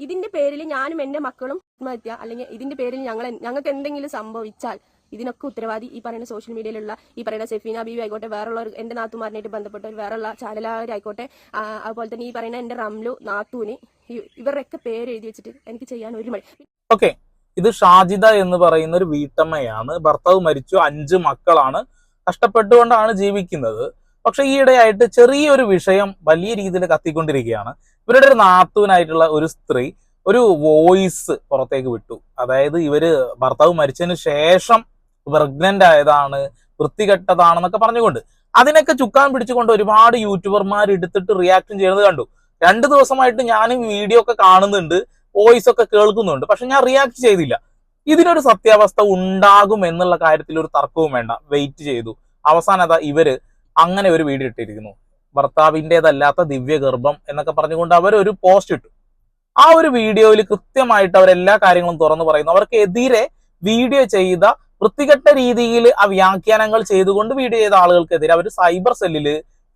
ഇതിന്റെ പേരിൽ ഞാനും എന്റെ മക്കളും ആത്മഹത്യ അല്ലെങ്കിൽ ഇതിന്റെ പേരിൽ ഞങ്ങൾ ഞങ്ങൾക്ക് എന്തെങ്കിലും സംഭവിച്ചാൽ ഇതിനൊക്കെ ഉത്തരവാദി ഈ പറയുന്ന സോഷ്യൽ മീഡിയയിലുള്ള ഈ പറയുന്ന സെഫീന ബീവി ആയിക്കോട്ടെ വേറെയുള്ള എന്റെ നാത്തുമാരനായിട്ട് ബന്ധപ്പെട്ട വേറെയുള്ള ചാനലാവരായിക്കോട്ടെ ആ, അതുപോലെ തന്നെ ഈ പറയുന്ന എന്റെ റംലു നാത്തൂന് ഇവരുടെയൊക്കെ പേര് എഴുതി വെച്ചിട്ട് എനിക്ക് ചെയ്യാൻ ഒരു മടി. ഓക്കെ. ഇത് ഷാജിദ എന്ന് പറയുന്ന ഒരു വീട്ടമ്മയാണ്. ഭർത്താവ് മരിച്ചു അഞ്ച് മക്കളാണ്. കഷ്ടപ്പെട്ടുകൊണ്ടാണ് ജീവിക്കുന്നത്. പക്ഷെ ഈയിടെയായിട്ട് ചെറിയൊരു വിഷയം വലിയ രീതിയിൽ കത്തിക്കൊണ്ടിരിക്കുകയാണ്. ഇവരുടെ ഒരു നാത്തൂനായിട്ടുള്ള ഒരു സ്ത്രീ ഒരു വോയിസ് പുറത്തേക്ക് വിട്ടു. അതായത് ഇവർ ഭർത്താവ് മരിച്ചതിന് ശേഷം പ്രഗ്നന്റ് ആയതാണ് വൃത്തികെട്ടതാണെന്നൊക്കെ പറഞ്ഞുകൊണ്ട് അതിനൊക്കെ ചുക്കാൻ പിടിച്ചുകൊണ്ട് ഒരുപാട് യൂട്യൂബർമാർ എടുത്തിട്ട് റിയാക്ഷൻ ചെയ്യുന്നത് കണ്ടു. രണ്ട് ദിവസമായിട്ട് ഞാനും വീഡിയോ ഒക്കെ കാണുന്നുണ്ട് വോയിസ് ഒക്കെ കേൾക്കുന്നുണ്ട് പക്ഷെ ഞാൻ റിയാക്ട് ചെയ്തില്ല. ഇതിനൊരു സത്യാവസ്ഥ ഉണ്ടാകും എന്നുള്ള കാര്യത്തിൽ ഒരു തർക്കവും വേണ്ട. വെയിറ്റ് ചെയ്തു. അവസാനം ഇവർ അങ്ങനെ ഒരു വീഡിയോ ഇട്ടിരിക്കുന്നു. ഭർത്താവിന്റെതല്ലാത്ത ദിവ്യഗർഭം എന്നൊക്കെ പറഞ്ഞുകൊണ്ട് അവർ ഒരു പോസ്റ്റ് ഇട്ടു. ആ ഒരു വീഡിയോയിൽ കൃത്യമായിട്ട് അവരെല്ലാ കാര്യങ്ങളും തുറന്നു പറയുന്നു. അവർക്കെതിരെ വീഡിയോ ചെയ്ത വൃത്തികെട്ട രീതിയിൽ ആ വ്യാഖ്യാനങ്ങൾ ചെയ്തുകൊണ്ട് വീഡിയോ ചെയ്ത ആളുകൾക്കെതിരെ അവർ സൈബർ സെല്ലിൽ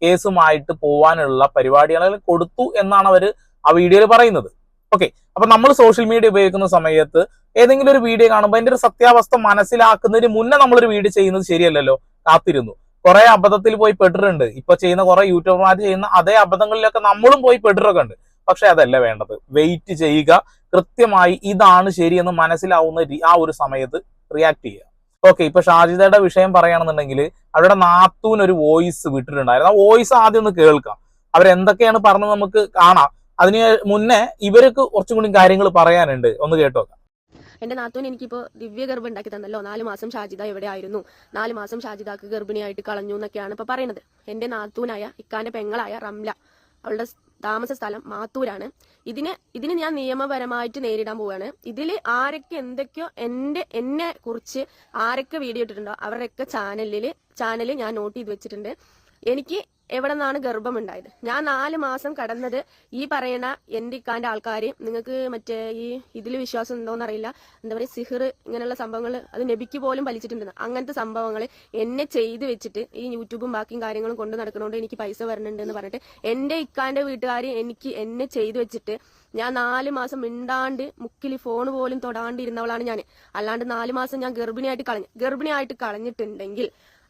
കേസുമായിട്ട് പോവാനുള്ള പരിപാടികൾ കൊടുത്തു എന്നാണ് അവർ ആ വീഡിയോയിൽ പറയുന്നത്. ഓക്കെ അപ്പൊ നമ്മൾ സോഷ്യൽ മീഡിയ ഉപയോഗിക്കുന്ന സമയത്ത് ഏതെങ്കിലും ഒരു വീഡിയോ കാണുമ്പോൾ അതിന്റെ ഒരു സത്യാവസ്ഥ മനസ്സിലാക്കുന്നതിന് മുന്നേ നമ്മളൊരു വീഡിയോ ചെയ്യുന്നത് ശരിയല്ലല്ലോ. കാത്തിരുന്നു. കുറെ അബദ്ധത്തിൽ പോയി പെട്ടിട്ടുണ്ട്. ഇപ്പൊ ചെയ്യുന്ന കുറെ യൂട്യൂബർമാർ ചെയ്യുന്ന അതേ അബദ്ധങ്ങളിലൊക്കെ നമ്മളും പോയി പെട്ടിട്ടൊക്കെ ഉണ്ട് പക്ഷെ അതല്ല വേണ്ടത്. വെയിറ്റ് ചെയ്യുക. കൃത്യമായി ഇതാണ് ശരിയെന്ന് മനസ്സിലാവുന്ന ആ ഒരു സമയത്ത് റിയാക്ട് ചെയ്യുക. ഓക്കെ ഇപ്പൊ ഷാജിദയുടെ വിഷയം പറയുകയാണെന്നുണ്ടെങ്കിൽ അവരുടെ നാത്തൂൻ ഒരു വോയിസ് വിട്ടിട്ടുണ്ടായിരുന്നു. ആ വോയിസ് ആദ്യം ഒന്ന് കേൾക്കാം. അവരെന്തൊക്കെയാണ് പറഞ്ഞത് നമുക്ക് കാണാം. അതിന് മുന്നേ ഇവർക്ക് കുറച്ചും കൂടി കാര്യങ്ങൾ പറയാനുണ്ട്. ഒന്ന് കേട്ടോ എന്റെ നാത്തൂൻ എനിക്കിപ്പോ ദിവ്യ ഗർഭം ഉണ്ടാക്കി തന്നല്ലോ. നാല് മാസം ഷാജിദ എവിടെ ആയിരുന്നു? നാല് മാസം ഷാജിദാക്ക് ഗർഭിണിയായിട്ട് കളഞ്ഞു എന്നൊക്കെയാണ് ഇപ്പൊ പറയുന്നത്. എന്റെ നാത്തൂനായ ഇക്കാന്റെ പെങ്ങളായ റംല. അവളുടെ താമസ സ്ഥലം മാത്തൂരാണ്. ഇതിന് ഇതിന് ഞാൻ നിയമപരമായിട്ട് നേരിടാൻ പോവുകയാണ്. ഇതിൽ ആരൊക്കെ എന്തൊക്കെയോ എന്റെ എന്നെ കുറിച്ച് ആരൊക്കെ വീഡിയോ ഇട്ടിട്ടുണ്ടോ അവരുടെയൊക്കെ ചാനലിൽ ചാനൽ ഞാൻ നോട്ട് ചെയ്ത് വെച്ചിട്ടുണ്ട്. എനിക്ക് എവിടെ നിന്നാണ് ഗർഭം ഉണ്ടായത് ഞാൻ നാല് മാസം കടന്നത് ഈ പറയുന്ന എന്റെ ഇക്കാന്റെ ആൾക്കാർ നിങ്ങൾക്ക് മറ്റേ ഈ ഇതിൽ വിശ്വാസം ഉണ്ടോന്ന് അറിയില്ല എന്താ പറയുക സിഹിർ ഇങ്ങനെയുള്ള സംഭവങ്ങൾ അത് നബിക്ക് പോലും വലിച്ചിട്ടുണ്ടെന്ന് അങ്ങനത്തെ സംഭവങ്ങൾ എന്നെ ചെയ്ത് വെച്ചിട്ട് ഈ യൂട്യൂബും ബാക്കിയും കാര്യങ്ങളും കൊണ്ട് നടക്കണോണ്ട് എനിക്ക് പൈസ വരണുണ്ട് എന്ന് പറഞ്ഞിട്ട് എന്റെ ഇക്കാന്റെ വീട്ടുകാർ എനിക്ക് എന്നെ ചെയ്ത് വെച്ചിട്ട് ഞാൻ നാല് മാസം മിണ്ടാണ്ട് മുക്കിൽ ഫോൺ പോലും തൊടാണ്ടിരുന്നവളാണ് ഞാൻ അല്ലാണ്ട് നാല് മാസം ഞാൻ ഗർഭിണിയായിട്ട് കളഞ്ഞു ഗർഭിണിയായിട്ട് കളഞ്ഞിട്ടുണ്ടെങ്കിൽ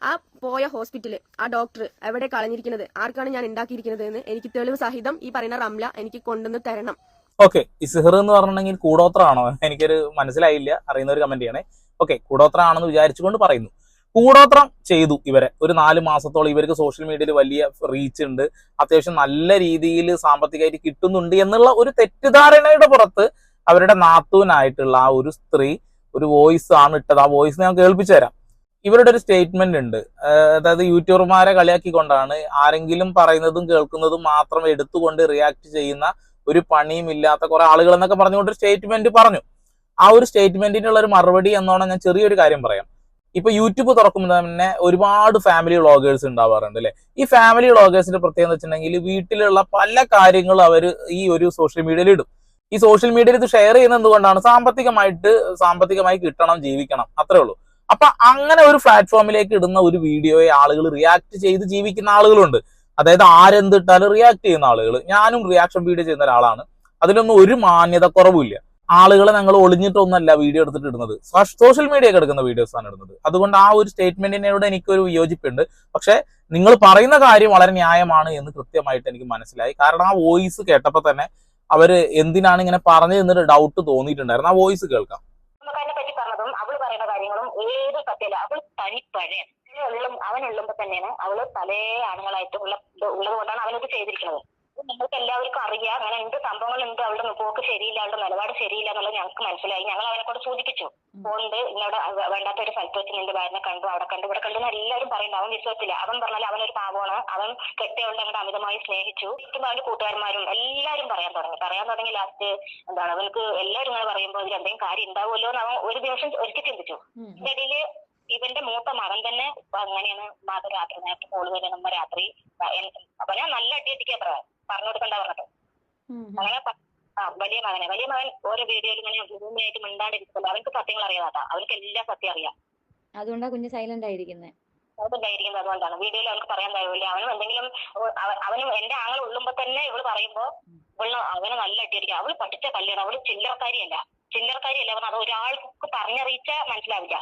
ആ പോയ ഹോസ്പിറ്റൽ ആ ഡോക്ടർ എവിടെ കളഞ്ഞിരിക്കുന്നത് ആർക്കാണ് ഞാൻ ഉണ്ടാക്കിയിരിക്കുന്നത് എന്ന് എനിക്ക് തെളിവ് സഹിതം ഈ പറയുന്ന റംല എനിക്ക് കൊണ്ടുവന്ന് തരണം. ഓക്കെ ഇസ്ഹർ സിഹർ എന്ന് പറഞ്ഞിട്ടുണ്ടെങ്കിൽ കൂടോത്രമാണോ? എനിക്കൊരു മനസ്സിലായില്ല അറിയുന്ന ഒരു കമന്റ് ചെയ്യണേ. ഓക്കെ കൂടോത്ര ആണെന്ന് വിചാരിച്ചുകൊണ്ട് പറയുന്നു. കൂടോത്രം ചെയ്തു ഇവരെ. ഒരു നാല് മാസത്തോളം ഇവർക്ക് സോഷ്യൽ മീഡിയയിൽ വലിയ റീച്ച് ഉണ്ട്. അത്യാവശ്യം നല്ല രീതിയിൽ സാമ്പത്തികമായിട്ട് കിട്ടുന്നുണ്ട് എന്നുള്ള ഒരു തെറ്റിദ്ധാരണയുടെ പുറത്ത് അവരുടെ നാത്തൂനായിട്ടുള്ള ആ ഒരു സ്ത്രീ ഒരു വോയിസ് ആണ് ഇട്ടത്. ആ വോയിസ് ഞാൻ കേൾപ്പിച്ചു തരാം ഇവരുടെ ഒരു സ്റ്റേറ്റ്മെന്റ് ഉണ്ട്. അതായത് യൂട്യൂബർമാരെ കളിയാക്കിക്കൊണ്ടാണ് ആരെങ്കിലും പറയുന്നതും കേൾക്കുന്നതും മാത്രം എടുത്തുകൊണ്ട് റിയാക്ട് ചെയ്യുന്ന ഒരു പണിയും ഇല്ലാത്ത കുറെ ആളുകൾ എന്നൊക്കെ പറഞ്ഞുകൊണ്ട് ഒരു സ്റ്റേറ്റ്മെന്റ് പറഞ്ഞു. ആ ഒരു സ്റ്റേറ്റ്മെന്റിനുള്ള ഒരു മറുപടി എന്നോണം ഞാൻ ചെറിയൊരു കാര്യം പറയാം. ഇപ്പൊ യൂട്യൂബ് തുറക്കുമ്പോൾ തന്നെ ഒരുപാട് ഫാമിലി വ്ളോഗേഴ്സ് ഉണ്ടാവാറുണ്ട് അല്ലെ? ഈ ഫാമിലി വ്ളോഗേഴ്സിന്റെ പ്രത്യേകത വെച്ചിട്ടുണ്ടെങ്കിൽ വീട്ടിലുള്ള പല കാര്യങ്ങളും അവർ ഈ ഒരു സോഷ്യൽ മീഡിയയിൽ ഇടും. ഈ സോഷ്യൽ മീഡിയയിൽ ഇത് ഷെയർ ചെയ്യുന്നത് എന്തുകൊണ്ടാണ്? സാമ്പത്തികമായിട്ട് സാമ്പത്തികമായി കിട്ടണം ജീവിക്കണം. അത്രേ ഉള്ളൂ. അപ്പൊ അങ്ങനെ ഒരു പ്ലാറ്റ്ഫോമിലേക്ക് ഇടുന്ന ഒരു വീഡിയോയെ ആളുകൾ റിയാക്ട് ചെയ്ത് ജീവിക്കുന്ന ആളുകളുണ്ട്. അതായത് ആരെന്തിട്ടാലും റിയാക്ട് ചെയ്യുന്ന ആളുകൾ ഞാനും റിയാക്ഷൻ വീഡിയോ ചെയ്യുന്ന ഒരാളാണ്. അതിലൊന്നും ഒരു മാന്യത കുറവില്ല ആളുകളെ ഞങ്ങൾ ഒളിഞ്ഞിട്ടൊന്നല്ല വീഡിയോ എടുത്തിട്ട് ഇടുന്നത്. സോഷ്യൽ മീഡിയ എടുക്കുന്ന വീഡിയോസ് ആണ് ഇടുന്നത്. അതുകൊണ്ട് ആ ഒരു സ്റ്റേറ്റ്മെന്റിനോട് എനിക്കൊരു വിയോജിപ്പുണ്ട് പക്ഷെ നിങ്ങൾ പറയുന്ന കാര്യം വളരെ ന്യായമാണ് എന്ന് കൃത്യമായിട്ട് എനിക്ക് മനസ്സിലായി. കാരണം ആ വോയിസ് കേട്ടപ്പോൾ തന്നെ അവർ എന്തിനാണ് ഇങ്ങനെ പറഞ്ഞു എന്നൊരു ഡൗട്ട് തോന്നിയിട്ടുണ്ടായിരുന്നു. ആ വോയിസ് കേൾക്കാം കുടുംബക്കാരനെ പറ്റി പറഞ്ഞതും അവൾ പറയുന്ന കാര്യങ്ങളും ഏത് സത്യല്ല അവൾ തനിപ്പഴയ ഉള്ളും അവൻ ഉള്ളുമ്പോ തന്നെയാണ് അവൾ പല ആണുങ്ങളായിട്ട് ഉള്ള ഉള്ളത് കൊണ്ടാണ് അവനത് ചെയ്തിരിക്കുന്നത്. നിങ്ങൾക്ക് എല്ലാവർക്കും അറിയാം. അങ്ങനെ എന്ത് സംഭവങ്ങളുണ്ട് അവളുടെ പോക്ക് ശരിയില്ല അവളുടെ നിലപാട് ശരിയില്ല എന്നുള്ളത് ഞങ്ങൾക്ക് മനസ്സിലായി. ഞങ്ങൾ അവനെ കൂടെ സൂചിപ്പിച്ചു. പോണ്ട് ഇന്നവിടെ വേണ്ടാത്ത ഒരു സ്ഥലത്ത് വെച്ച് നിന്റെ ഭാര്യനെ കണ്ടു അവിടെ കണ്ടു ഇവിടെ കണ്ടു എന്ന് എല്ലാവരും പറയുന്നു. അവൻ വിശ്വസിച്ചില്ല. അവൻ പറഞ്ഞാൽ അവനൊരു പാവമാണ്. അവൻ കെട്ടിയവളുടെ അങ്ങോട്ട് അമിതമായി സ്നേഹിച്ചു. ഇപ്പം അവന്റെ കൂട്ടുകാരന്മാരും എല്ലാവരും പറയാൻ തുടങ്ങി. പറയാൻ തുടങ്ങി ലാസ്റ്റ് എന്താണ് അവനക്ക് എല്ലാവരും ഇങ്ങനെ പറയുമ്പോൾ ഇതിൽ എന്തെങ്കിലും കാര്യം ഉണ്ടാവുമല്ലോ എന്ന് അവൻ ഒരു ദിവസം ഒരിക്കൽ ചിന്തിച്ചു. ഇതിന്റെ ഇടയിൽ ഇവന്റെ മൂത്ത മകൻ തന്നെ ഇപ്പൊ അങ്ങനെയാണ് മാത രാത്രി നേരത്തെ കോൾ വരെ നമ്മ രാത്രി അപ്പൊ ഞാൻ നല്ല അടിയടിക്കാ പറയാം. പറഞ്ഞു കൊടുക്കണ്ട പറഞ്ഞിട്ട് അങ്ങനെ ആ വലിയ മകനെ. വലിയ മകൻ ഓരോ വീഡിയോയിൽ ഇങ്ങനെ ഭൂമിയായിട്ട് മിണ്ടാണ്ടിരിക്കുമല്ലോ അവർക്ക് സത്യങ്ങൾ അറിയാതാ അവർക്ക് എല്ലാ സത്യം അറിയാം. അതുകൊണ്ടാ കുഞ്ഞ് സൈലന്റ് ആയിരിക്കുന്നത് ധൈര്യം അതുകൊണ്ടാണ്. വീഡിയോയിൽ അവർക്ക് പറയാൻ കഴിയില്ല. അവനും എന്തെങ്കിലും അവനും എന്റെ ആങ്ങൾ ഉള്ളുമ്പോ തന്നെ ഇവൾ പറയുമ്പോ ഇവൾ അവന് നല്ല അടിയായിരിക്കും അവൾ പഠിച്ച കല്യാണം. അവൾ ചില്ലറക്കാരിയല്ല. ചില്ലറക്കാരിയല്ല അവൻ അത് ഒരാൾക്ക് പറഞ്ഞറിയിച്ച മനസ്സിലാവില്ല.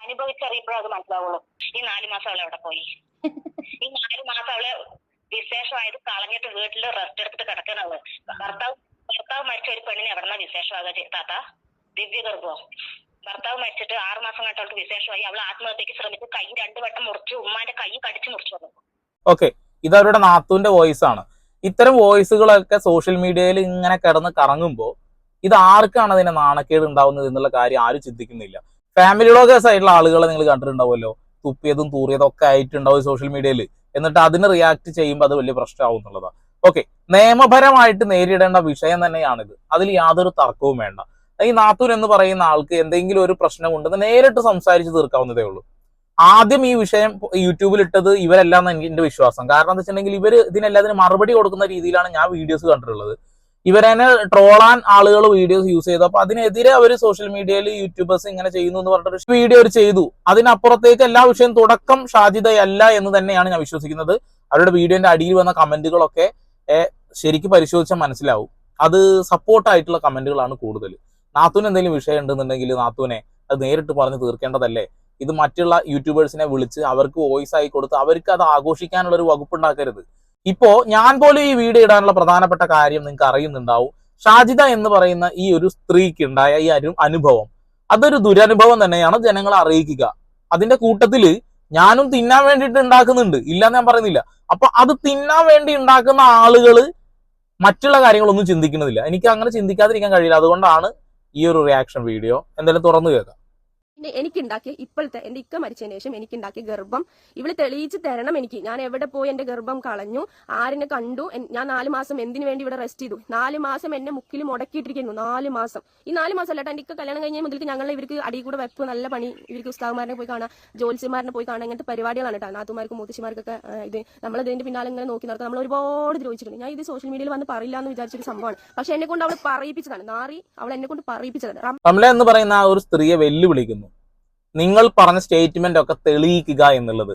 അനുഭവിച്ചറിയുമ്പോഴേ അത് മനസ്സിലാവുള്ളൂ. ഈ നാല് മാസം അവൾ അവിടെ പോയി? ഈ നാല് മാസം അവൾ വിശേഷമായത് കളഞ്ഞിട്ട് വീട്ടിൽ റെസ്റ്റ് എടുത്തിട്ട് കിടക്കണത്. ഭർത്താവ് ഭർത്താവ് മരിച്ച ഒരു പെണ്ണിന് എവിടെന്നാ വിശേഷമാകുക താത്ത? ദിവ്യ ഗർഭം ഭർത്താവ് മരിച്ചിട്ട് ആറു മാസം കണ്ട അവൾക്ക് വിശേഷമായി. അവൾ ആത്മഹത്യക്ക് ശ്രമിച്ചു കൈ രണ്ടു വട്ടം മുറിച്ചു ഉമ്മാന്റെ കൈ കടിച്ചു മുറിച്ചു വന്നു. ഓക്കെ. ഇത് അവരുടെ നാത്തുവിന്റെ വോയിസ് ആണ്. ഇത്തരം വോയിസുകളൊക്കെ സോഷ്യൽ മീഡിയയിൽ ഇങ്ങനെ കിടന്ന് കറങ്ങുമ്പോൾ ഇത് ആർക്കാണ് അതിന്റെ നാണക്കേട് ഉണ്ടാവുന്നത് എന്നുള്ള കാര്യം ആരും ചിന്തിക്കുന്നില്ല. ഫാമിലി വ്ളോഗേഴ്സ് ആയിട്ടുള്ള ആളുകളെ നിങ്ങൾ കണ്ടിട്ടുണ്ടാവുമല്ലോ. തുപ്പിയതും തൂറിയതും ഒക്കെ ആയിട്ടുണ്ടാവും സോഷ്യൽ മീഡിയയിൽ എന്നിട്ട് അതിന് റിയാക്ട് ചെയ്യുമ്പോൾ അത് വലിയ പ്രശ്നമാവും എന്നുള്ളതാണ്. ഓക്കെ നിയമപരമായിട്ട് നേരിടേണ്ട വിഷയം തന്നെയാണിത്. അതിൽ യാതൊരു തർക്കവും വേണ്ട. ഈ നാത്തൂൻ എന്ന് പറയുന്ന ആൾക്ക് എന്തെങ്കിലും ഒരു പ്രശ്നം ഉണ്ടെന്ന് നേരിട്ട് സംസാരിച്ച് തീർക്കാവുന്നതേ ഉള്ളൂ. ആദ്യം ഈ വിഷയം യൂട്യൂബിൽ ഇട്ടത് ഇവരെല്ലാം എനിക്ക് എന്റെ വിശ്വാസം. കാരണം എന്താ വെച്ചിട്ടുണ്ടെങ്കിൽ ഇവർ ഇതിനെല്ലാത്തിനും മറുപടി കൊടുക്കുന്ന രീതിയിലാണ് ഞാൻ വീഡിയോസ് കണ്ടിട്ടുള്ളത്. ഇവരെന്നെ ട്രോളാൻ ആളുകൾ വീഡിയോസ് യൂസ് ചെയ്തു. അപ്പൊ അതിനെതിരെ അവർ സോഷ്യൽ മീഡിയയിൽ യൂട്യൂബേഴ്സ് ഇങ്ങനെ ചെയ്യുന്നു എന്ന് പറഞ്ഞിട്ട് വീഡിയോ അവർ ചെയ്തു. അതിനപ്പുറത്തേക്ക് എല്ലാ വിഷയം തുടക്കം സാധ്യതയല്ല എന്ന് തന്നെയാണ് ഞാൻ വിശ്വസിക്കുന്നത്. അവരുടെ വീഡിയോന്റെ അടിയിൽ വന്ന കമന്റുകളൊക്കെ ശരിക്ക് പരിശോധിച്ചാൽ മനസ്സിലാവും. അത് സപ്പോർട്ടായിട്ടുള്ള കമന്റുകളാണ് കൂടുതൽ. നാത്തൂന് എന്തെങ്കിലും വിഷയം ഉണ്ടെന്നുണ്ടെങ്കിൽ നാത്തൂനെ അത് നേരിട്ട് പറഞ്ഞ് തീർക്കേണ്ടതല്ലേ? ഇത് മറ്റുള്ള യൂട്യൂബേഴ്സിനെ വിളിച്ച് അവർക്ക് വോയിസ് ആയി കൊടുത്ത് അവർക്ക് അത് ആഘോഷിക്കാനുള്ള ഒരു വകുപ്പ് ഉണ്ടാക്കരുത് ഇപ്പോ ഞാൻ പോലും ഈ വീഡിയോ ഇടാനുള്ള പ്രധാനപ്പെട്ട കാര്യം നിങ്ങൾക്ക് അറിയുന്നുണ്ടാവും. ഷാജിദ എന്ന് പറയുന്ന ഈ ഒരു സ്ത്രീക്ക് ഉണ്ടായ ഈ അനുഭവം. അതൊരു ദുരനുഭവം തന്നെയാണ് ജനങ്ങളെ അറിയിക്കുക. അതിന്റെ കൂട്ടത്തിൽ ഞാനും തിന്നാൻ വേണ്ടിയിട്ട് ഉണ്ടാക്കുന്നുണ്ട്. ഇല്ലാന്ന് ഞാൻ പറയുന്നില്ല. അപ്പൊ അത് തിന്നാൻ വേണ്ടി ഉണ്ടാക്കുന്ന ആളുകൾ മറ്റുള്ള കാര്യങ്ങളൊന്നും ചിന്തിക്കുന്നില്ല എനിക്ക് അങ്ങനെ ചിന്തിക്കാതിരിക്കാൻ കഴിയില്ല. അതുകൊണ്ടാണ് ഈ ഒരു റിയാക്ഷൻ വീഡിയോ എന്തായാലും തുറന്നു കേൾക്കാം. പിന്നെ എനിക്കുണ്ടാക്കിയ ഇപ്പോഴത്തെ എന്റെ ഇക്ക മരിച്ചതിന് ശേഷം എനിക്കുണ്ടാക്കിയ ഗർഭം ഇവൾ തെളിയിച്ച് തരണം എനിക്ക്. ഞാൻ എവിടെ പോയി എന്റെ ഗർഭം കളഞ്ഞു? ആരിനെ കണ്ടു? ഞാൻ നാല് മാസം എന്തിനു വേണ്ടി ഇവിടെ റെസ്റ്റ് ചെയ്തു? നാല് മാസം എന്നെ മുക്കിൽ മുടക്കിയിട്ടിരിക്കുന്നു. നാല് മാസം. ഈ നാല് മാസം അല്ല എന്റെ ഇക്ക കല്യാണം കഴിഞ്ഞ മുതൽക്ക് ഞങ്ങൾ ഇവർക്ക് അടി കൂടെ വെപ്പ് നല്ല പണി. ഇവർക്ക് ഉസ്താവുമാരനെ പോയി കാണാം ജോത്സ്യന്മാരനെ പോയി കാണാം ഇങ്ങനത്തെ പരിപാടികളാണ് കേട്ടോ. നാത്തുമാർക്കും മുത്തശ്ശിമാർക്കൊക്കെ ഇത് നമ്മൾ ഇതിന്റെ പിന്നാലെ ഇങ്ങനെ നോക്കി നടക്കുക നമ്മൾ ഒരുപാട് ദ്രോഹിച്ചിട്ടുണ്ട്. ഞാൻ ഇത് സോഷ്യൽ മീഡിയയിൽ വന്ന് പറയില്ല എന്ന് വിചാരിച്ചൊരു സംഭവമാണ്. പക്ഷെ എന്നെ കൊണ്ട് അവൾ പറയിപ്പിച്ചതാണ്. നാറി അവൾ എന്നെ കൊണ്ട് പറയിപ്പിച്ചതാണ് റംല എന്ന് പറയുന്ന ആ ഒരു സ്ത്രീയെ വെല്ലുവിളിക്കുന്നു. നിങ്ങൾ പറഞ്ഞ സ്റ്റേറ്റ്മെന്റ് ഒക്കെ തെളിയിക്കുക എന്നുള്ളത്.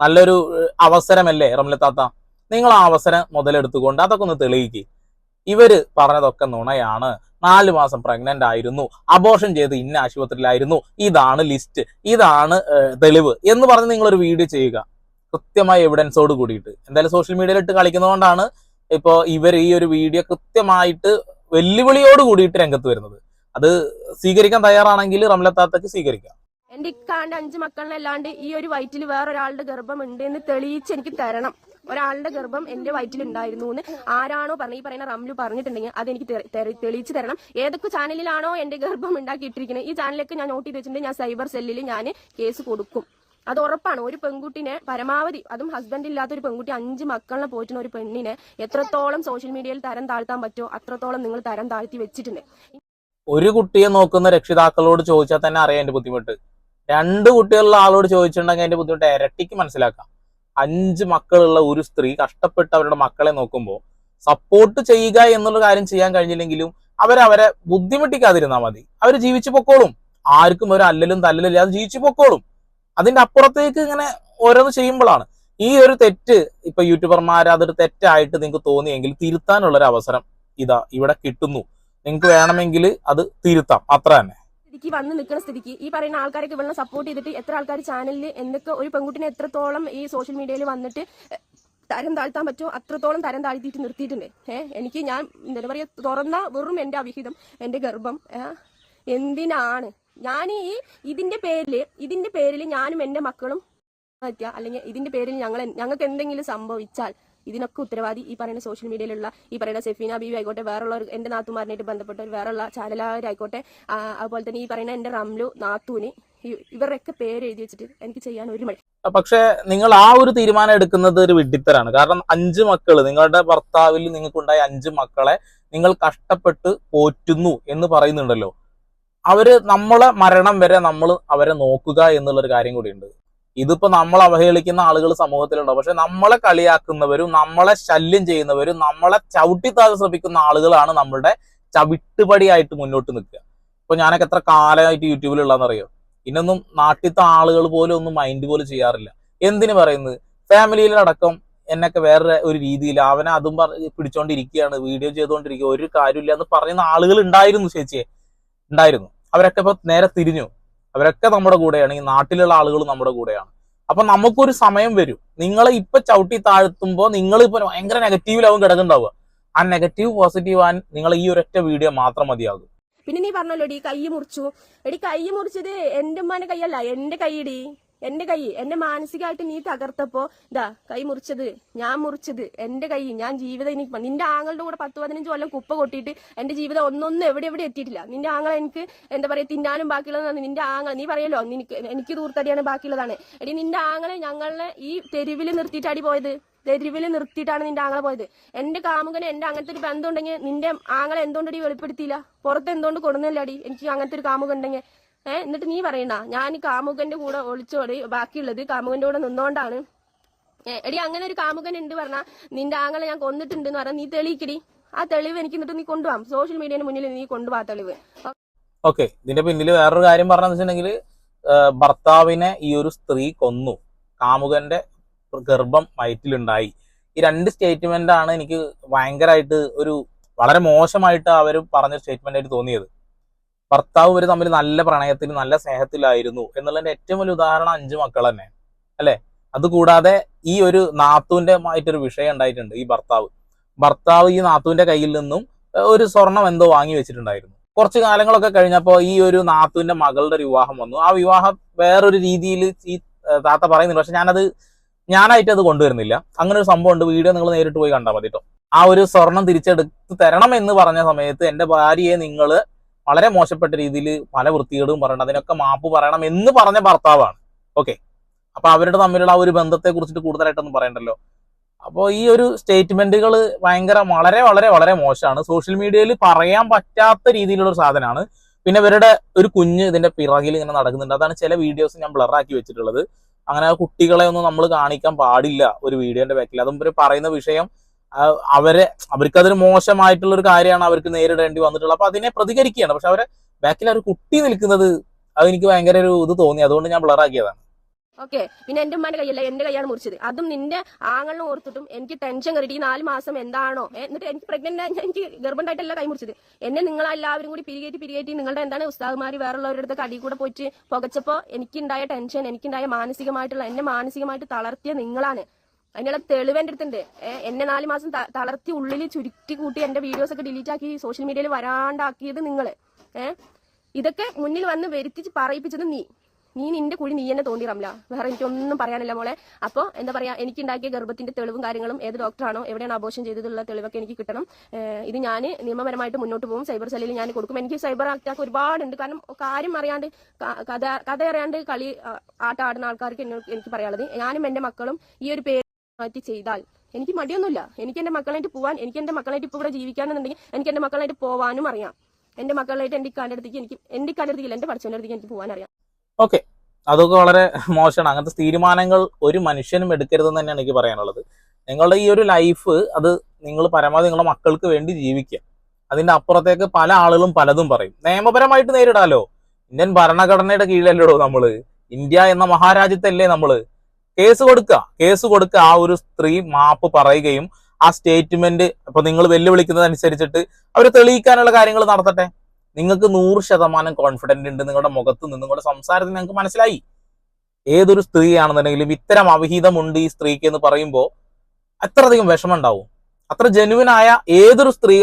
നല്ലൊരു അവസരമല്ലേ റംല താത്ത? നിങ്ങൾ ആ അവസരം മുതലെടുത്തുകൊണ്ട് അതൊക്കെ ഒന്ന് തെളിയിക്കുക ഇവർ പറഞ്ഞതൊക്കെ നുണയാണ്. നാല് മാസം പ്രഗ്നന്റ് ആയിരുന്നു. അബോർഷൻ ചെയ്ത് ഇന്ന ആശുപത്രിയിലായിരുന്നു. ഇതാണ് ലിസ്റ്റ് ഇതാണ് തെളിവ്. എന്ന് പറഞ്ഞ് നിങ്ങളൊരു വീഡിയോ ചെയ്യുക. കൃത്യമായ എവിഡൻസോട് കൂടിയിട്ട്. എന്തായാലും സോഷ്യൽ മീഡിയയിൽ ഇട്ട് കളിക്കുന്നതുകൊണ്ടാണ് ഇപ്പോൾ ഇവർ ഈ ഒരു വീഡിയോ കൃത്യമായിട്ട് വെല്ലുവിളിയോട് കൂടിയിട്ട് രംഗത്ത് വരുന്നത്. അത് സ്വീകരിക്കാൻ തയ്യാറാണെങ്കിൽ റംലത്താത്തക്ക് സ്വീകരിക്കാം. എന്റെ ഇക്കാണ്ട് അഞ്ച് മക്കളിനല്ലാണ്ട് ഈ ഒരു വയറ്റിൽ വേറൊരാളുടെ ഗർഭം ഉണ്ട് എന്ന് തെളിയിച്ച് എനിക്ക് തരണം. ഒരാളുടെ ഗർഭം എന്റെ വയറ്റിൽ ഉണ്ടായിരുന്നു എന്ന് ആരാണോ പറഞ്ഞ ഈ പറയുന്ന റംലു പറഞ്ഞിട്ടുണ്ടെങ്കിൽ അത് എനിക്ക് തെളിയിച്ച് തരണം. ഏതൊക്കെ ചാനലിലാണോ എന്റെ ഗർഭം ഉണ്ടാക്കിയിട്ടിരിക്കുന്നത്? ഈ ചാനലൊക്കെ ഞാൻ നോട്ട് ചെയ്ത് വെച്ചിട്ടുണ്ട് ഞാൻ സൈബർ സെല്ലിൽ ഞാൻ കേസ് കൊടുക്കും. അത് ഉറപ്പാണ്. ഒരു പെൺകുട്ടിനെ പരമാവധി അതും ഹസ്ബൻഡ് ഇല്ലാത്ത ഒരു പെൺകുട്ടി അഞ്ച് മക്കളിനെ പോറ്റുന്ന ഒരു പെണ്ണിനെ എത്രത്തോളം സോഷ്യൽ മീഡിയയിൽ തരം താഴ്ത്താൻ പറ്റുമോ അത്രത്തോളം നിങ്ങൾ തരം താഴ്ത്തി വെച്ചിട്ടുണ്ട്. ഒരു കുട്ടിയെ നോക്കുന്ന രക്ഷിതാക്കളോട് ചോദിച്ചാൽ തന്നെ അറിയാൻ ബുദ്ധിമുട്ട്. രണ്ട് കുട്ടികളുള്ള ആളോട് ചോദിച്ചിട്ടുണ്ടെങ്കിൽ അതിന്റെ ബുദ്ധിമുട്ട് ഇരട്ടിക്ക് മനസ്സിലാക്കാം. അഞ്ച് മക്കളുള്ള ഒരു സ്ത്രീ കഷ്ടപ്പെട്ട് അവരുടെ മക്കളെ നോക്കുമ്പോൾ സപ്പോർട്ട് ചെയ്യുക എന്നുള്ള കാര്യം ചെയ്യാൻ കഴിഞ്ഞില്ലെങ്കിലും അവരവരെ ബുദ്ധിമുട്ടിക്കാതിരുന്നാൽ മതി. അവർ ജീവിച്ചു പൊക്കോളും. ആർക്കും ഒരു അല്ലലും തല്ലലും ജീവിച്ചു പൊക്കോളും. അതിന്റെ അപ്പുറത്തേക്ക് ഇങ്ങനെ ഓരോന്ന് ചെയ്യുമ്പോഴാണ്. ഈ ഒരു തെറ്റ് ഇപ്പൊ യൂട്യൂബർമാർ അതൊരു തെറ്റായിട്ട് നിങ്ങൾക്ക് തോന്നിയെങ്കിൽ തിരുത്താനുള്ള ഒരു അവസരം ഇതാ ഇവിടെ കിട്ടുന്നു. നിങ്ങൾക്ക് വേണമെങ്കിൽ അത് തിരുത്താം. അത്ര തന്നെ. സ്ഥിതിക്ക് വന്ന് നിൽക്കുന്ന സ്ഥിതിക്ക്. ഈ പറയുന്ന ആൾക്കാരൊക്കെ ഇവളെ സപ്പോർട്ട് ചെയ്തിട്ട് എത്ര ആൾക്കാർ ചാനലിൽ എന്തൊക്കെ ഒരു പെൺകുട്ടിനെ എത്രത്തോളം ഈ സോഷ്യൽ മീഡിയയിൽ വന്നിട്ട് തരം താഴ്ത്താൻ പറ്റുമോ? അത്രത്തോളം തരം താഴ്ത്തിയിട്ട് നിർത്തിയിട്ടുണ്ട്. ഏഹ് എനിക്ക് ഞാൻ എന്താ പറയുക തുറന്ന വെറും എന്റെ അവിഹിതം എന്റെ ഗർഭം എന്തിനാണ്? ഞാൻ ഈ ഇതിന്റെ പേരിൽ ഇതിന്റെ പേരിൽ ഞാനും എന്റെ മക്കളും അല്ലെങ്കിൽ ഇതിന്റെ പേരിൽ ഞങ്ങൾ ഞങ്ങൾക്ക് എന്തെങ്കിലും സംഭവിച്ചാൽ ഇതിനൊക്കെ ഉത്തരവാദി ഈ പറയുന്ന സോഷ്യൽ മീഡിയയിലുള്ള ഈ പറയുന്ന സെഫീന ബീവി ആയിക്കോട്ടെ വേറുള്ള എന്റെ നാത്തുമാരനായിട്ട് ബന്ധപ്പെട്ട വേറുള്ള ചാലലാരായിക്കോട്ടെ അതുപോലെ തന്നെ ഈ പറയുന്ന എന്റെ റംലു നാത്തൂന് ഇവരുടെയൊക്കെ പേര് എഴുതി വെച്ചിട്ട് എനിക്ക് ചെയ്യാൻ ഒരു മടി. പക്ഷെ നിങ്ങൾ ആ ഒരു തീരുമാനം എടുക്കുന്നത് ഒരു വിഡിത്തരാണ് കാരണം അഞ്ച് മക്കൾ നിങ്ങളുടെ ഭർത്താവിൽ നിങ്ങൾക്കുണ്ടായ അഞ്ച് മക്കളെ നിങ്ങൾ കഷ്ടപ്പെട്ട് പോറ്റുന്നു എന്ന് പറയുന്നുണ്ടല്ലോ. അവർ നമ്മളെ മരണം വരെ നമ്മൾ അവരെ നോക്കുക എന്നുള്ളൊരു കാര്യം കൂടിയുണ്ട്. ഇതിപ്പോ നമ്മൾ അവഹേളിക്കുന്ന ആളുകൾ സമൂഹത്തിലുണ്ടോ പക്ഷെ നമ്മളെ കളിയാക്കുന്നവരും നമ്മളെ ശല്യം ചെയ്യുന്നവരും നമ്മളെ ചവിട്ടിത്താഴ ശ്രമിക്കുന്ന ആളുകളാണ് നമ്മളുടെ ചവിട്ടുപടിയായിട്ട് മുന്നോട്ട് നിൽക്കുക. ഇപ്പൊ ഞാനൊക്കെ എത്ര കാലമായിട്ട് യൂട്യൂബിലുള്ളതെന്നറിയോ ഇന്നൊന്നും നാട്ടിലത്തെ ആളുകൾ പോലും ഒന്നും മൈൻഡ് പോലും ചെയ്യാറില്ല. എന്തിനു പറയുന്നത്? ഫാമിലിയിലടക്കം എന്നൊക്കെ വേറെ ഒരു രീതിയിൽ അവനെ അതും പിടിച്ചോണ്ടിരിക്കുകയാണ് വീഡിയോ ചെയ്തുകൊണ്ടിരിക്കുക ഒരു കാര്യമില്ല എന്ന് പറയുന്ന ആളുകൾ ഉണ്ടായിരുന്നു ചേച്ചിയെ. ഉണ്ടായിരുന്നു. അവരൊക്കെ ഇപ്പൊ നേരെ തിരിഞ്ഞു. അവരൊക്കെ നമ്മുടെ കൂടെയാണ്. ഈ നാട്ടിലുള്ള ആളുകൾ നമ്മുടെ കൂടെയാണ്. അപ്പൊ നമുക്കൊരു സമയം വരും. നിങ്ങളെ ഇപ്പൊ ചവിട്ടി താഴ്ത്തുമ്പോൾ നിങ്ങൾ ഇപ്പൊ ഭയങ്കര നെഗറ്റീവിലാവും കിടക്കുന്നുണ്ടാവുക. ആ നെഗറ്റീവ് പോസിറ്റീവ് ആൻ നിങ്ങൾ ഈ ഒരൊറ്റ വീഡിയോ മാത്രം മതിയാകും. പിന്നെ നീ പറഞ്ഞല്ലോ എടി കൈ മുറിച്ചു. എടി കൈ മുറിച്ചത് എന്റെ ഉമ്മാന്റെ കൈയല്ല എന്റെ കൈയടി എന്റെ കൈ എന്നെ മാനസികമായിട്ട് നീ തകർത്തപ്പോ ഇതാ കൈ മുറിച്ചത് ഞാൻ മുറിച്ചത് എന്റെ കൈ ഞാൻ ജീവിതം എനിക്ക് നിന്റെ ആങ്ങളുടെ കൂടെ പത്ത് പതിനഞ്ച് കൊല്ലം കുപ്പ കൊട്ടിയിട്ട് എന്റെ ജീവിതം ഒന്നൊന്നും എവിടെ എവിടെ എത്തിയിട്ടില്ല. നിന്റെ ആങ്ങൾ എനിക്ക് എന്താ പറയാ തിന്നാനും ബാക്കിയുള്ളതാണ് നിന്റെ ആങ്ങൾ നീ പറയല്ലോ നിനക്ക് എനിക്ക് ദൂർത്തടിയാണ് ബാക്കിയുള്ളതാണ്. എടി നിന്റെ ആങ്ങളെ ഞങ്ങളെ ഈ തെരുവിൽ നിർത്തിയിട്ടാടി പോയത്? തെരുവിൽ നിർത്തിയിട്ടാണ് നിന്റെ ആങ്ങളെ പോയത്. എന്റെ കാമുകന് എന്റെ അങ്ങനത്തെ ഒരു ബന്ധം ഉണ്ടെങ്കിൽ നിന്റെ ആങ്ങളെ എന്തുകൊണ്ടടി വെളിപ്പെടുത്തിയില്ല? പുറത്ത് എന്തുകൊണ്ട് കൊടുന്നില്ലടി എനിക്ക് അങ്ങനത്തെ ഒരു കാമുകൻ ഉണ്ടെങ്കിൽ ഏഹ് എന്നിട്ട് നീ പറയണ്ട? ഞാൻ കാമുകന്റെ കൂടെ ഒളിച്ചോടി ബാക്കിയുള്ളത് കാമുകന്റെ കൂടെ നിന്നോണ്ടാണ്. എടി അങ്ങനെ ഒരു കാമുകൻ ഉണ്ട് പറഞ്ഞാ നിന്റെ ആങ്ങളെ ഞാൻ കൊന്നിട്ടുണ്ട് എന്ന് പറഞ്ഞാൽ നീ തെളിയിക്കടി. ആ തെളിവ് എനിക്ക് എന്നിട്ട് നീ കൊണ്ടുപോകാം സോഷ്യൽ മീഡിയയുടെ മുന്നിൽ നീ കൊണ്ടുപോകാ തെളിവ്. ഓക്കെ ഇതിന്റെ പിന്നിൽ വേറൊരു കാര്യം പറഞ്ഞെന്ന് വെച്ചിട്ടുണ്ടെങ്കിൽ ഭർത്താവിനെ ഈ ഒരു സ്ത്രീ കൊന്നു. കാമുകന്റെ ഗർഭം വയറ്റിലുണ്ടായി. ഈ രണ്ട് സ്റ്റേറ്റ്മെന്റ് ആണ് എനിക്ക് ഭയങ്കരമായിട്ട് ഒരു വളരെ മോശമായിട്ട് അവർ പറഞ്ഞ സ്റ്റേറ്റ്മെന്റ് ആയിട്ട് തോന്നിയത്. ഭർത്താവ് ഇവർ തമ്മിൽ നല്ല പ്രണയത്തിൽ നല്ല സ്നേഹത്തിലായിരുന്നു എന്നുള്ളതിന്റെ ഏറ്റവും വലിയ ഉദാഹരണം അഞ്ചു മക്കൾ തന്നെ അല്ലെ? അതുകൂടാതെ ഈ ഒരു നാത്തൂന്റെ ആയിട്ടൊരു വിഷയം ഉണ്ടായിട്ടുണ്ട് ഈ ഭർത്താവ്. ഭർത്താവ് ഈ നാത്തൂന്റെ കയ്യിൽ നിന്നും ഒരു സ്വർണം എന്തോ വാങ്ങി വെച്ചിട്ടുണ്ടായിരുന്നു. കുറച്ച് കാലങ്ങളൊക്കെ കഴിഞ്ഞപ്പോൾ ഈ ഒരു നാത്തുവിന്റെ മകളുടെ ഒരു വിവാഹം വന്നു. ആ വിവാഹം വേറൊരു രീതിയിൽ ഈ താത്ത പറയുന്നുണ്ട്. പക്ഷെ ഞാനത് ഞാനായിട്ട് അത് കൊണ്ടുവരുന്നില്ല. അങ്ങനെ ഒരു സംഭവം ഉണ്ട്. വീഡിയോ നിങ്ങൾ നേരിട്ട് പോയി കണ്ടാൽ മതി കേട്ടോ ആ ഒരു സ്വർണം തിരിച്ചെടുത്ത് തരണം എന്ന് പറഞ്ഞ സമയത്ത് എന്റെ ഭാര്യയെ നിങ്ങൾ വളരെ മോശപ്പെട്ട രീതിയിൽ പല വൃത്തികേടും പറയണം അതിനൊക്കെ മാപ്പ് പറയണം എന്ന് പറഞ്ഞ ഭർത്താവാണ്. ഓക്കെ അപ്പൊ അവരുടെ തമ്മിലുള്ള ആ ഒരു ബന്ധത്തെ കുറിച്ചിട്ട് കൂടുതലായിട്ടൊന്നും പറയണ്ടല്ലോ. അപ്പോൾ ഈ ഒരു സ്റ്റേറ്റ്മെന്റുകൾ ഭയങ്കര വളരെ വളരെ വളരെ മോശമാണ്. സോഷ്യൽ മീഡിയയിൽ പറയാൻ പറ്റാത്ത രീതിയിലുള്ള ഒരു സാധനമാണ്. പിന്നെ ഇവരുടെ ഒരു കുഞ്ഞ് ഇതിന്റെ പിറകിൽ ഇങ്ങനെ നടക്കുന്നുണ്ട്. അതാണ് ചില വീഡിയോസ് ഞാൻ ബ്ലറാക്കി വെച്ചിട്ടുള്ളത്. അങ്ങനെ കുട്ടികളെ ഒന്നും നമ്മൾ കാണിക്കാൻ പാടില്ല ഒരു വീഡിയോന്റെ ബാക്കിൽ അതും പറയുന്ന വിഷയം ആ, അവർക്ക് അതൊരു മോശമായിട്ടുള്ള ഒരു കാര്യമാണ് അവർക്ക് നേരിടേണ്ടി വന്നിട്ടുള്ളത്. അപ്പൊ അതിനെ പ്രതികരിക്കുകയാണ്. പക്ഷെ അവരെ ബാക്കിൽ ഒരു കുട്ടി നിൽക്കുന്നത് അത് എനിക്ക് ഭയങ്കര ഒരു ഇത് തോന്നി. അതുകൊണ്ട് ഞാൻ ബ്ലറാക്കിയതാണ് ഓക്കെ പിന്നെ എന്റെ ഉമ്മാന്റെ കൈയല്ല എന്റെ കൈയാണ് മുറിച്ചത്. അതും നിന്റെ ആങ്ങളിനും ഓർത്തിട്ടും എനിക്ക് ടെൻഷൻ കയറിയിട്ട് ഈ നാല് മാസം എന്താണോ? എന്നിട്ട് എനിക്ക് പ്രഗ്നന്റ് എനിക്ക് ഗർഭണ്ടായിട്ടല്ല കൈ മുറിച്ചത്. എന്നെ നിങ്ങൾ എല്ലാവരും കൂടി പിരികേറ്റി പിരികേറ്റി നിങ്ങളുടെ എന്താണ് ഉസ്താദ്മാര് വേറുള്ളവരുടെ അടുത്ത് കടി കൂടെ പോയിട്ട് പുകച്ചപ്പോ എനിക്കുണ്ടായ ടെൻഷൻ എനിക്കുണ്ടായ മാനസികമായിട്ടുള്ള എന്നെ മാനസികമായിട്ട് തളർത്തിയ നിങ്ങളാണ്. അതിനുള്ള തെളിവ് എന്റെ അടുത്തുണ്ട്. എന്നെ നാല് മാസം തളർത്തി ഉള്ളിൽ ചുരുട്ടി കൂട്ടി എന്റെ വീഡിയോസ് ഒക്കെ ഡിലീറ്റ് ആക്കി സോഷ്യൽ മീഡിയയിൽ വരാണ്ടാക്കിയത് നിങ്ങൾ ഇതൊക്കെ മുന്നിൽ വന്ന് വരുത്തിച്ച് പറയിപ്പിച്ചത് നീ. നീ നിന്റെ കുഴി നീ തന്നെ തോന്നി റംല. വേറെ എനിക്കൊന്നും പറയാനില്ല മോളെ. അപ്പോൾ എന്താ പറയാ എനിക്ക് ഉണ്ടാക്കിയ ഗർഭത്തിന്റെ തെളിവും കാര്യങ്ങളും ഏത് ഡോക്ടറാണോ എവിടെയാണ് അബോഷൻ ചെയ്തതുള്ള തെളിവൊക്കെ എനിക്ക് കിട്ടണം. ഇത് ഞാൻ നിയമപരമായിട്ട് മുന്നോട്ട് പോകും. സൈബർ സെല്ലിൽ ഞാൻ കൊടുക്കും. എനിക്ക് സൈബർ അറ്റാക്ക് ഒരുപാടുണ്ട്. കാരണം കാര്യം അറിയാണ്ട് കഥ കഥ അറിയാണ്ട് കളി ആട്ടാടുന്ന ആൾക്കാർക്ക് എനിക്ക് പറയാനുള്ളത്. ഞാനും എന്റെ മക്കളും ഈ ഒരു മാറ്റി ചെയ്താൽ എനിക്ക് മടിയൊന്നുമില്ല. എനിക്ക് എന്റെ മക്കളായിട്ട് പോവാൻ എനിക്ക് എന്റെ മക്കളായിട്ട് ഇപ്പോൾ ഇവിടെ ജീവിക്കാന്നുണ്ടെങ്കിൽ എനിക്ക് എന്റെ മക്കളായിട്ട് പോവാനും അറിയാം. എന്റെ മക്കളായിട്ട് എന്റെ ഇക്കാന്റെ അടുത്തേക്ക് എനിക്ക് എന്റെ ഇക്കാന്റെ അടുത്തേക്ക് എന്റെ പഠിച്ചവന്റെ അടുത്തേക്ക് എനിക്ക് പോവാൻ അറിയാം. ഓക്കെ. അതൊക്കെ വളരെ മോശമാണ്. അങ്ങനത്തെ തീരുമാനങ്ങൾ ഒരു മനുഷ്യനും എടുക്കരുതെന്ന് തന്നെയാണ് എനിക്ക് പറയാനുള്ളത്. നിങ്ങളുടെ ഈ ഒരു ലൈഫ് അത് നിങ്ങൾ പരമാവധി നിങ്ങളുടെ മക്കൾക്ക് വേണ്ടി ജീവിക്കുക. അതിന്റെ അപ്പുറത്തേക്ക് പല ആളുകളും പലതും പറയും. നിയമപരമായിട്ട് നേരിടാലോ? ഇന്ത്യൻ ഭരണഘടനയുടെ കീഴിലല്ലോ നമ്മൾ? ഇന്ത്യ എന്ന മഹാരാജ്യത്തല്ലേ നമ്മൾ? കേസ് കൊടുക്കുക. കേസ് കൊടുക്കുക. ആ ഒരു സ്ത്രീ മാപ്പ് പറയുകയും ആ സ്റ്റേറ്റ്മെന്റ് ഇപ്പൊ നിങ്ങൾ വെല്ലുവിളിക്കുന്നതനുസരിച്ചിട്ട് അവർ തെളിയിക്കാനുള്ള കാര്യങ്ങൾ നടത്തട്ടെ. നിങ്ങൾക്ക് നൂറ് ശതമാനം കോൺഫിഡന്റ് ഉണ്ട്. നിങ്ങളുടെ മുഖത്ത് നിന്ന് നിങ്ങളുടെ സംസാരത്തിൽ നിങ്ങൾക്ക് മനസ്സിലായി. ഏതൊരു സ്ത്രീയാണെന്നുണ്ടെങ്കിലും ഇത്തരം അവിഹിതമുണ്ട് ഈ സ്ത്രീക്ക് എന്ന് പറയുമ്പോൾ അത്രയധികം വിഷമം ഉണ്ടാവും അത്ര ജനുവിനായ ഏതൊരു സ്ത്രീ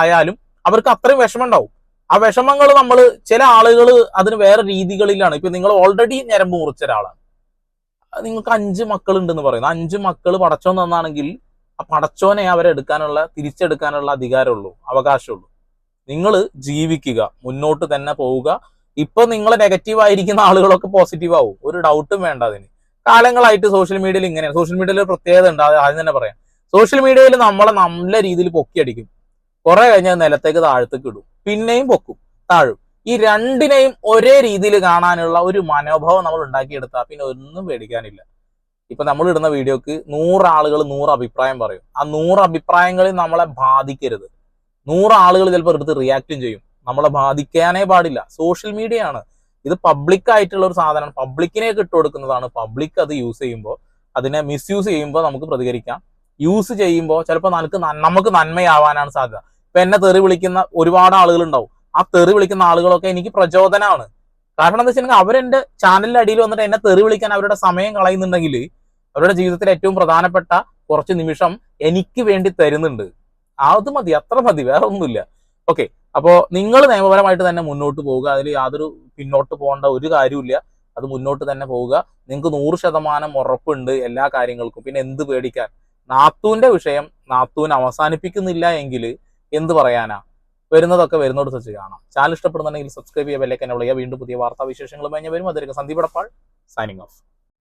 ആയാലും അവർക്ക് അത്രയും വിഷമം ഉണ്ടാവും ആ വിഷമങ്ങൾ നമ്മൾ ചില ആളുകൾ അതിന് വേറെ രീതികളിലാണ്. ഇപ്പൊ നിങ്ങൾ ഓൾറെഡി ഞരമ്പ് മുറിച്ച ഒരാളാണ്. നിങ്ങൾക്ക് അഞ്ച് മക്കൾ ഉണ്ടെന്ന് പറയുന്നു. അഞ്ച് മക്കൾ പടച്ചോൻ തന്നാണെങ്കിൽ ആ പടച്ചോനെ അവരെടുക്കാനുള്ള തിരിച്ചെടുക്കാനുള്ള അധികാരമുള്ളൂ അവകാശമുള്ളൂ. നിങ്ങൾ ജീവിക്കുക മുന്നോട്ട് തന്നെ പോവുക. ഇപ്പൊ നിങ്ങൾ നെഗറ്റീവ് ആയിരിക്കുന്ന ആളുകളൊക്കെ പോസിറ്റീവ് ആവും. ഒരു ഡൗട്ടും വേണ്ട അതിന്. കാലങ്ങളായിട്ട് സോഷ്യൽ മീഡിയയിൽ ഇങ്ങനെയാണ് സോഷ്യൽ മീഡിയയിൽ ഒരു പ്രത്യേകത ഉണ്ട്. അത് ആദ്യം തന്നെ പറയാം. സോഷ്യൽ മീഡിയയിൽ നമ്മളെ നല്ല രീതിയിൽ പൊക്കിയടിക്കും. കുറെ കഴിഞ്ഞാൽ നിലത്തേക്ക് താഴത്തേക്ക് ഇടും. പിന്നെയും പൊക്കും താഴും. ഈ രണ്ടിനെയും ഒരേ രീതിയിൽ കാണാനുള്ള ഒരു മനോഭാവം നമ്മൾ ഉണ്ടാക്കിയെടുത്താൽ പിന്നെ ഒന്നും പേടിക്കാനില്ല. ഇപ്പൊ നമ്മൾ ഇടുന്ന വീഡിയോക്ക് നൂറ് ആളുകൾ നൂറ് അഭിപ്രായം പറയും. ആ നൂറ് അഭിപ്രായങ്ങളിൽ നമ്മളെ ബാധിക്കരുത്. നൂറ് ആളുകൾ ചിലപ്പോൾ എടുത്ത് റിയാക്റ്റും ചെയ്യും. നമ്മളെ ബാധിക്കാനേ പാടില്ല. സോഷ്യൽ മീഡിയ ആണ്. ഇത് പബ്ലിക് ആയിട്ടുള്ള ഒരു സാധനമാണ് പബ്ലിക്കിനെ ഇട്ട് കൊടുക്കുന്നതാണ് പബ്ലിക് അത് യൂസ് ചെയ്യുമ്പോൾ അതിനെ മിസ്യൂസ് ചെയ്യുമ്പോൾ നമുക്ക് പ്രതികരിക്കാം. യൂസ് ചെയ്യുമ്പോൾ ചിലപ്പോൾ നമുക്ക് നമുക്ക് നന്മയാവാനാണ് സാധ്യത. ഇപ്പൊ എന്നെ തെറി വിളിക്കുന്ന ഒരുപാട് ആളുകൾ ഉണ്ടാവും. ആ തെറി വിളിക്കുന്ന ആളുകളൊക്കെ എനിക്ക് പ്രചോദനമാണ് കാരണം എന്താ വെച്ചിട്ടുണ്ടെങ്കിൽ അവരെന്റെ ചാനലിന്റെ അടിയിൽ വന്നിട്ട് എന്നെ തെറി വിളിക്കാൻ അവരുടെ സമയം കളയുന്നുണ്ടെങ്കിൽ അവരുടെ ജീവിതത്തിൽ ഏറ്റവും പ്രധാനപ്പെട്ട കുറച്ച് നിമിഷം എനിക്ക് വേണ്ടി തരുന്നുണ്ട്. അത് മതി അത്ര മതി വേറെ ഒന്നുമില്ല. ഓക്കെ അപ്പോ നിങ്ങൾ നിയമപരമായിട്ട് തന്നെ മുന്നോട്ട് പോവുക. അതിൽ യാതൊരു പിന്നോട്ട് പോകേണ്ട ഒരു കാര്യമില്ല അത് മുന്നോട്ട് തന്നെ പോവുക. നിങ്ങൾക്ക് നൂറ് ശതമാനം ഉറപ്പുണ്ട് എല്ലാ കാര്യങ്ങൾക്കും. പിന്നെ എന്ത് പേടിക്കാൻ? നാത്തൂന്റെ വിഷയം നാത്തൂൻ അവസാനിപ്പിക്കുന്നില്ല എങ്കിൽ എന്ത് പറയാനാ? വരുന്നതൊക്കെ വരുന്നോട് വെച്ച് കാണാം. ചാനൽ ഇഷ്ടപ്പെടുന്നുണ്ടെങ്കിൽ സബ്സ്ക്രൈബ് ചെയ്യുക ബെല്ലൈക്കൻ വിളിക്കുക. വീണ്ടും പുതിയ വാർത്താ വിശേഷങ്ങളുമായി ഞാൻ വരും അതിലേക്ക് സന്ദീപ് എടപ്പാൾ സൈനിങ് ഓഫ്